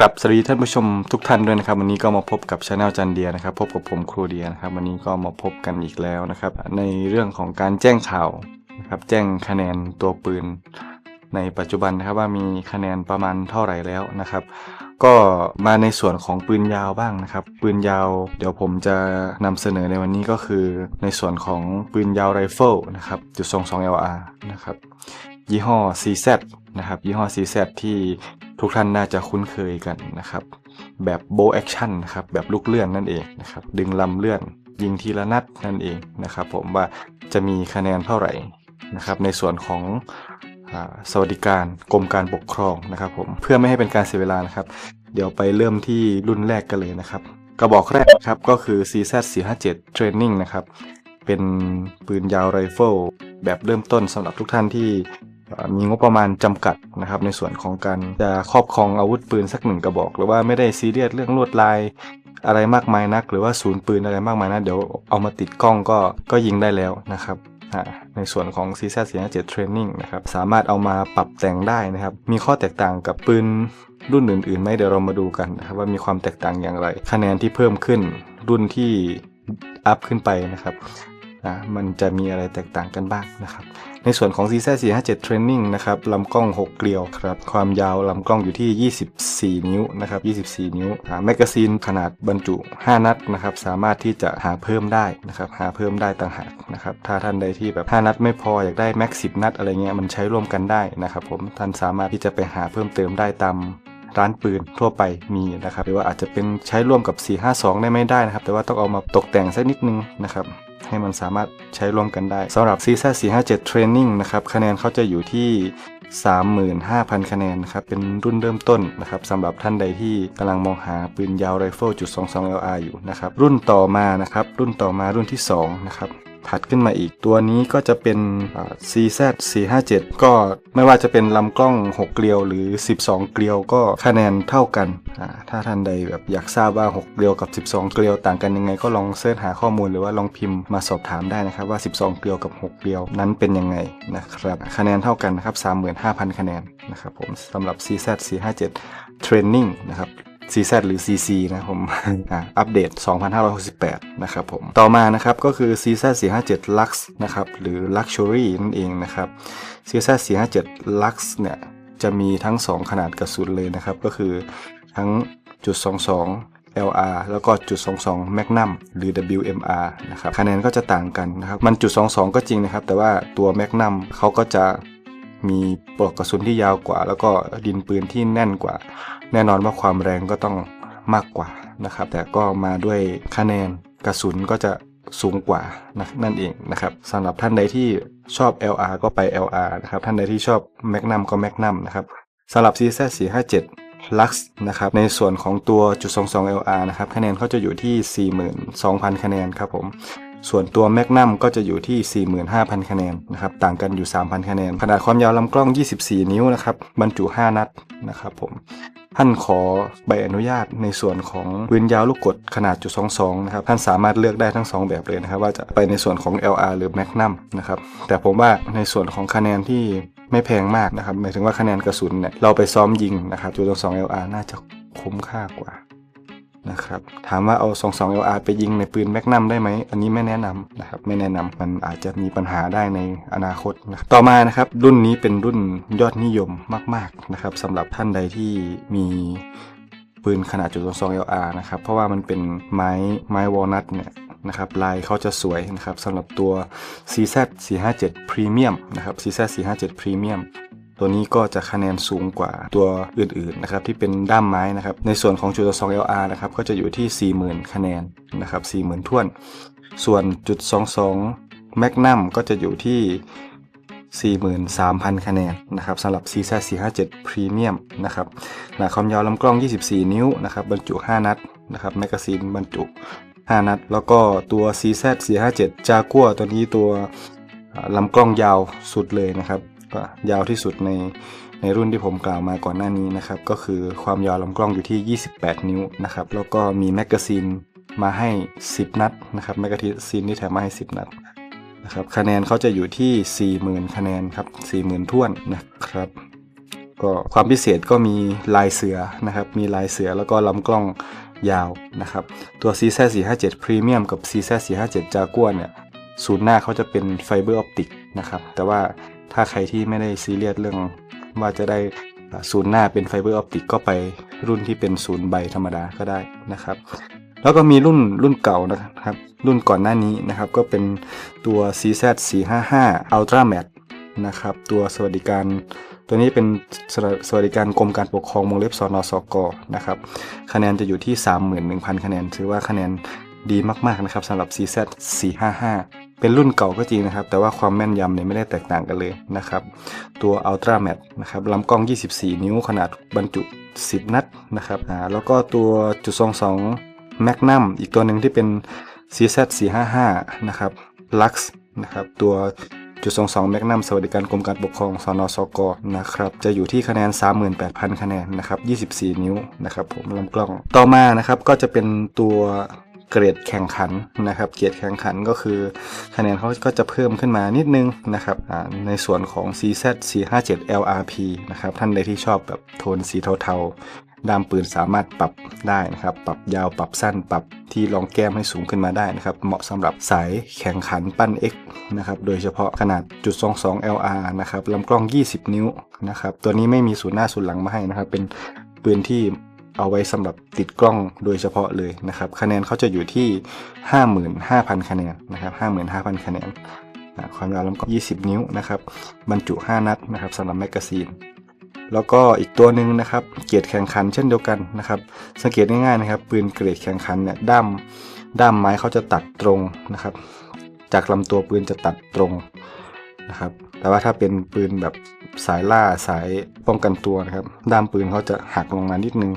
กลับสวัสดีท่านผู้ชมทุกท่านด้วยนะครับ วันนี้ก็มาพบกับช anel จันเดียนะครับ พบกับผมครูเดียนะครับ วันนี้ก็มาพบกันอีกแล้วนะครับ ในเรื่องของการแจ้งข่าวนะครับ แจ้งคะแนนตัวปืน ในปัจจุบันนะครับว่ามีคะแนนประมาณเท่าไหร่แล้วนะครับ ก็มาในส่วนของปืนยาวบ้างนะครับ ปืนยาว เดี๋ยวผมจะนำเสนอในวันนี้ก็คือ ในส่วนของปืนยาวไรเฟิลนะครับจุดทรง2 LR นะครับ ยี่ห้อ CZ นะครับ ยี่ห้อ CZ ที่ทุกท่านน่าจะคุ้นเคยกันนะครับ แบบโบแอคชั่นนะครับ แบบลูกเลื่อนนั่นเองนะครับ ดึงลำเลื่อน ยิงทีละนัดนั่นเองนะครับ ผมว่าจะมีคะแนนเท่าไหร่นะครับ ในส่วนของอสวัสดิการกรมการปกครองนะครับ ผมเพื่อไม่ให้เป็นการเสียเวลานะครับ เดี๋ยวไปเริ่มที่รุ่นแรกกันเลยนะครับ กระบอกแรกนะครับก็คือ CZ 457 Training นะครับ เป็นปืนยาวไรเฟิลแบบเริ่มต้นสำหรับทุกท่านที่ มีงบประมาณจำกัดนะครับในส่วนของการจะครอบครองอาวุธปืนสักหนึ่งกระบอก หรือว่าไม่ได้ซีเรียสเรื่องลวดลายอะไรมากมายนัก หรือว่าศูนย์ปืนอะไรมากมายนะเดี๋ยวเอามาติดกล้องก็ก็ยิงได้แล้วนะครับในส่วนของ CZ 457 Training นะครับสามารถเอามาปรับแต่งได้นะครับ มีข้อแตกต่างกับปืนรุ่นอื่นๆไหมเดี๋ยวเรามาดูกันนะครับว่ามีความแตกต่างอย่างไร คะแนนที่เพิ่มขึ้นรุ่นที่อัพขึ้นไปนะครับ นะมันจะมีอะไรแตกต่างกันบ้างนะครับ ในส่วนของ CZ 457 Training นะครับลำกล้อง 6 เกลียวครับ ความยาวลำกล้องอยู่ที่ 24 นิ้วนะครับ 24 นิ้วอ่าแมกกาซีนขนาดบรรจุ 5 นัดนะครับ สามารถที่จะหาเพิ่มได้นะครับ หาเพิ่มได้ต่างหากนะครับ ถ้าท่านใดที่แบบ 5 นัดไม่พออยากได้แม็ก10 นัดอะไรเงี้ยมันใช้ร่วมกันได้นะครับผมท่านสามารถที่จะไปหาเพิ่มเติมได้ตาม ร้านปืนทั่วไปมีนะครับหรือว่าอาจจะเป็นใช้ร่วมกับ 452 ได้ไม่ได้นะครับ แต่ว่าต้องเอามาตกแต่งสักนิดนึงนะครับให้มันสามารถใช้ร่วมกันได้สำหรับ CZ 457 Training นะครับคะแนนเขาจะอยู่ที่ 35,000 คะแนนนะครับเป็นรุ่นเริ่มต้นนะครับสำหรับท่านใดที่กำลังมองหาปืนยาวไรเฟิลจุด22 LR อยู่นะครับรุ่นต่อมานะครับรุ่นต่อมารุ่นที่2นะครับ ถัดขึ้นมาอีกตัวนี้ก็จะเป็นอ่า CZ 457ก็ไม่ว่าจะเป็นลำกล้อง 6 เกลียวหรือ 12 เกลียวก็คะแนนเท่ากัน ถ้าท่านใดแบบอยากทราบว่า 6 เกลียวกับ 12 เกลียวต่างกันยังไง ก็ลองเสิร์ชหาข้อมูลหรือว่าลองพิมพ์มาสอบถามได้นะครับว่า 12 เกลียวกับ 6 เกลียวนั้นเป็นยังไงนะครับคะแนนเท่ากันนะครับ35,000 คะแนนนะครับผมสำหรับ CZ 457 Training นะครับ CZ หรือ CC นะผมอัปเดต 2568 นะครับผม ต่อมานะครับก็คือ CZ 457 Lux นะครับหรือ Luxury นั่นเองนะครับ CZ 457 Lux เนี่ยจะมีทั้ง 2 ขนาดกระสุนเลยนะครับ ก็คือทั้งจุด 22 LR แล้วก็จุด 22 Magnum หรือ WMR นะครับคะแนนก็จะต่างกันนะครับ มันจุด 22 ก็จริงนะครับ แต่ว่าตัว Magnum เขาก็จะ มีปลอกกระสุนที่ยาวกว่า แล้วก็ดินปืนที่แน่นกว่า แน่นอนว่าความแรงก็ต้องมากกว่านะครับ แต่ก็มาด้วยคะแนนกระสุนก็จะสูงกว่านะนั่นเองนะครับสำหรับท่านใดที่ชอบ LR ก็ไป LR นะครับ ท่านใดที่ชอบ Magnum ก็ Magnum นะครับสำหรับ CZ 457 Lux นะครับ ในส่วนของตัวจุด22 LR นะครับ คะแนนเขาจะอยู่ที่ 42,000 คะแนนครับผม ส่วนตัว Magnum ก็จะอยู่ที่ 45,000 คะแนนนะครับต่างกันอยู่ 3,000 คะแนน ขนาดความยาวลำกล้อง 24 นิ้วนะครับบรรจุ 5 นัดนะครับผมท่านขอใบอนุญาตในส่วนของปืนยาวลูกกดขนาดจุด22นะครับท่านสามารถเลือกได้ทั้ง 2 แบบเลยนะครับ ว่าจะไปในส่วนของ LR หรือ Magnum นะครับแต่ผมว่าในส่วนของคะแนนที่ไม่แพงมากนะครับหมายถึงว่าคะแนนกระสุนเนี่ยเราไปซ้อมยิงนะครับจุด22 LR น่าจะคุ้มค่ากว่า นะครับถามว่าเอา 22 LR ไปยิงในปืนแมกนัมได้ไหม อันนี้ไม่แนะนำนะครับไม่แนะนำมันอาจจะมีปัญหาได้ในอนาคตนะครับต่อมานะครับรุ่นนี้เป็นรุ่นยอดนิยมมากๆนะครับสำหรับท่านใดที่มีปืนขนาดจุด22 LR นะครับ เพราะว่ามันเป็นไม้ไม้วอลนัทเนี่ยนะครับลายเขาจะสวยนะครับสำหรับตัว CZ 457 Premium นะครับ CZ 457 Premium ตัวนี้ก็จะคะแนนสูงกว่าตัวอื่นๆนะครับที่เป็นด้ามไม้นะครับ ในส่วนของจุด2 LR นะครับก็จะอยู่ที่ 40,000 คะแนนนะครับ40,000ท้วน ส่วนจุด22 Magnum ก็จะอยู่ที่43,000 คะแนนนะครับสำหรับ CZ 457 Premium นะครับขนาความยาวลำกล้อง 24 นิ้วนะครับบรรจุ 5 นัดนะครับแมกกาซีนบรรจุ 5 นัด แล้วก็ตัว CZ 457 Jaguar ตัวนี้ตัวลำกล้องยาวสุดเลยนะครับ ยาวที่สุดในในรุ่นที่ผมกล่าวมาก่อนหน้านี้นะครับ ก็คือความยาวลำกล้องอยู่ที่ 28 นิ้วนะครับ แล้วก็มีแมกกาซีนมาให้ 10 นัดนะครับแมกกาซีนที่แถมมาให้ 10 นัดนะครับ คะแนนเขาจะอยู่ที่ 40,000 คะแนนครับ 40,000ท้วนนะครับ ก็ความพิเศษก็มีลายเสือนะครับ มีลายเสือแล้วก็ลำกล้องยาวนะครับ ตัว CZ 457 Premium กับ CZ 457 Jaguar เนี่ยศูนย์หน้าเขาจะเป็นไฟเบอร์ออปติกนะครับ แต่ว่า ถ้าใครที่ไม่ได้ซีเรียสเรื่องว่าจะได้ศูนย์หน้าเป็นไฟเบอร์ออปติกก็ไปรุ่นที่เป็นศูนย์ใบธรรมดาก็ได้นะครับ แล้วก็มีรุ่นรุ่นเก่านะครับ รุ่นก่อนหน้านี้นะครับ ก็เป็นตัว CZ 455 Ultra Mat นะครับ ตัวสวัสดิการตัวนี้เป็นสวสวัสดิการกรมการปกครองวงเล็บสนสกนะครับ คะแนนจะอยู่ที่ 31,000 คะแนน ถือว่าคะแนนดีมาก ๆ นะครับสำหรับ CZ 455 เป็นรุ่นเก่าก็จริงนะครับ แต่ว่าความแม่นยำเนี่ยไม่ได้แตกต่างกันเลยนะครับ ตัว Ultra Mat นะครับลำกล้อง 24 นิ้วขนาดบรรจุ 10 นัดนะครับอ่าแล้วก็ตัวจุด22 Magnum อีกตัวหนึ่งที่เป็น CZ 455นะครับ Lux นะครับตัวจุด22 Magnum สวัสดิการกรมการปกครองสนสกนะครับจะอยู่ที่คะแนน 38,000 คะแนนนะครับ 24 นิ้วนะครับผมลำกล้องต่อมานะครับก็จะเป็นตัว เกรดแข่งขันนะครับ เกรดแข่งขันก็คือ คะแนนเขาก็จะเพิ่มขึ้นมานิดนึงนะครับในส่วนของ CZ 457 LRP นะครับท่านใดที่ชอบแบบโทนสีเทาๆด้ามปืนสามารถปรับได้นะครับ ปรับยาวปรับสั้นปรับที่รองแก้มให้สูงขึ้นมาได้นะครับ เหมาะสำหรับสายแข่งขันปั้น X นะครับ โดยเฉพาะขนาดจุด22 LR นะครับลำกล้อง 20 นิ้วนะครับ ตัวนี้ไม่มีศูนย์หน้าศูนย์หลังมาให้นะครับ เป็นปืนที่ เอาไว้สำหรับติดกล้องโดยเฉพาะเลยนะครับ คะแนนเขาจะอยู่ที่ 55,000 คะแนนนะครับ55,000 คะแนน ความยาวลำกล้อง20 นิ้วนะครับ บรรจุ 5 นัดนะครับสำหรับแมกกาซีน แล้วก็อีกตัวหนึ่งนะครับเกียรดแข่งขันเช่นเดียวกันนะครับ สังเกตง่ายๆนะครับ ปืนเกรดแข่งขันเนี่ยด้ามด้ามไม้เขาจะตัดตรงนะครับ จากลำตัวปืนจะตัดตรงนะครับ แต่ว่าถ้าเป็นปืนแบบสายล่าสายป้องกันตัวนะครับ ด้ามปืนเขาจะหักลงมานิดนึง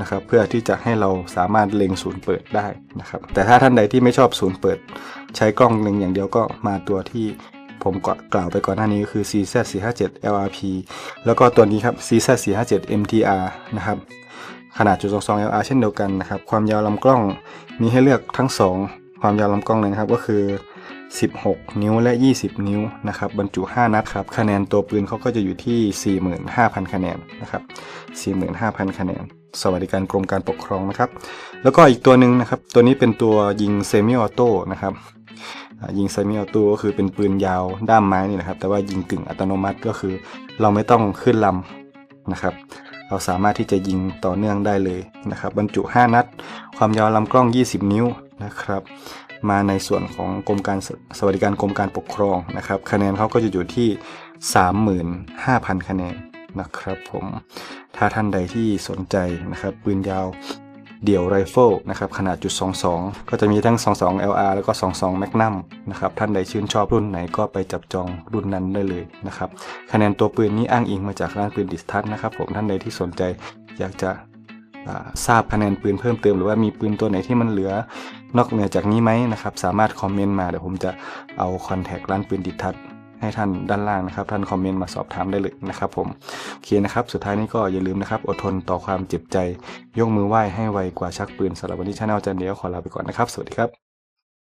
นะครับเพื่อที่จะให้เราสามารถเล็งศูนย์เปิดได้นะครับแต่ถ้าท่านใดที่ไม่ชอบศูนย์เปิด ใช้กล้องเล็งอย่างเดียวก็มาตัวที่ผมกล่าวไปก่อนหน้านี้ก็คือ CZ 457 LRP แล้วก็ตัวนี้ครับ CZ 457 MTR นะครับขนาดจุด22 LR เช่นเดียวกันนะครับความยาวลำกล้องมีให้เลือกทั้ง 2 ความยาวลำกล้องเลยนะครับก็คือ 16 นิ้วและ 20 นิ้วนะครับบรรจุ 5 นัดครับคะแนนตัวปืนเขาก็จะอยู่ที่ 45,000 คะแนนนะครับ45,000 คะแนน สวัสดิการกรมการปกครองนะครับ แล้วก็อีกตัวหนึ่งนะครับ ตัวนี้เป็นตัวยิงเซมิออโต้นะครับยิงเซมิออโต้ก็คือเป็นปืนยาวด้ามไม้นี่นะครับ แต่ว่ายิงกึ่งอัตโนมัติก็คือ เราไม่ต้องขึ้นลำนะครับ เราสามารถที่จะยิงต่อเนื่องได้เลยนะครับ บรรจุ 5 นัด ความยาวลำกล้อง 20 นิ้วนะครับ มาในส่วนของกรมการสสวัสดิการกรมการปกครองนะครับ คะแนนเขาก็จะอยู่ที่ 35,000 คะแนน นะครับผมถ้าท่านใดที่สนใจนะครับปืนยาวเดี่ยวไรเฟิลนะครับขนาดจุด 22 ก็จะมีทั้ง 22 LR แล้วก็ 22 Magnum นะครับท่านใดชื่นชอบรุ่นไหนก็ไปจับจองรุ่นนั้นได้เลยนะครับคะแนนตัวปืนนี้อ้างอิงมาจากร้านปืนดิสทัศนะครับผมท่านใดที่สนใจอยากจะทราบคะแนนปืนเพิ่มเติมหรือว่ามีปืนตัวไหนที่มันเหลือนอกเหนือจากนี้ไหมนะครับสามารถคอมเมนต์มาเดี๋ยวผมจะเอาคอนแทคร้านปืนดิสทัศน์ ให้ท่านด้านล่างนะครับ ท่านคอมเมนต์มาสอบถามได้เลยนะครับ ผมโอเคนะครับ สุดท้ายนี้ก็อย่าลืมนะครับ อดทนต่อความเจ็บใจ ยกมือไหว้ให้ไวกว่าชักปืนสำหรับวันนี้ชาแนลจันเดียวขอลาไปก่อนนะครับ สวัสดีครับ